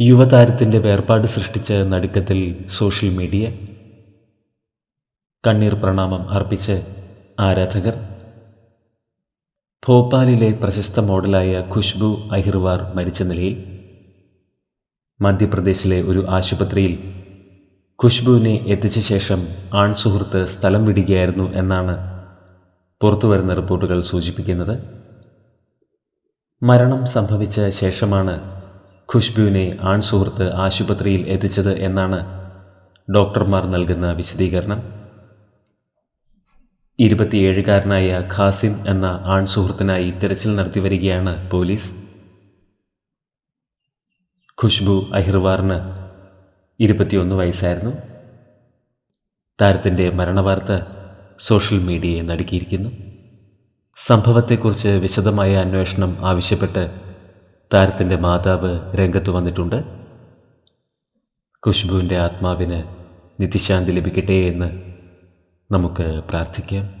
യുവതാരത്തിന്റെ വേർപാട് സൃഷ്ടിച്ച നടുക്കത്തിൽ social media. കണ്ണീർ പ്രണാമം അർപ്പിച്ച് ആരാധകർ. ഭോപ്പാലിലെ പ്രശസ്ത മോഡലായ ഖുഷ്ബു അഹിർവാർ മരിച്ച നിലയിൽ മധ്യപ്രദേശിലെ ഒരു ആശുപത്രിയിൽ ഖുഷ്ബുവിനെ എത്തിച്ച ശേഷം ആൺ സുഹൃത്ത് സ്ഥലം വിടുകയായിരുന്നു എന്നാണ് പുറത്തുവരുന്ന റിപ്പോർട്ടുകൾ സൂചിപ്പിക്കുന്നത്. മരണം സംഭവിച്ച ശേഷമാണ് ഖുഷ്ബുവിനെ ആൺ സുഹൃത്ത് ആശുപത്രിയിൽ എത്തിച്ചത് എന്നാണ് ഡോക്ടർമാർ നൽകുന്ന വിശദീകരണം. ഇരുപത്തിയേഴുകാരനായ ഖാസിം എന്ന ആൺ സുഹൃത്തിനായി തിരച്ചിൽ നടത്തി വരികയാണ് പോലീസ്. ഖുഷ്ബു അഹിർവാറിന് ഇരുപത്തിയൊന്ന് വയസ്സായിരുന്നു. താരത്തിന്റെ മരണവാർത്ത സോഷ്യൽ മീഡിയയെ നടുക്കിയിരിക്കുന്നു. സംഭവത്തെക്കുറിച്ച് വിശദമായ അന്വേഷണം ആവശ്യപ്പെട്ട് താരത്തിന്റെ മാതാവ് രംഗത്ത് വന്നിട്ടുണ്ട്. ഖുഷ്ബുവിന്റെ ആത്മാവിന് നിത്യശാന്തി ലഭിക്കട്ടെ എന്ന് നമുക്ക് പ്രാർത്ഥിക്കാം.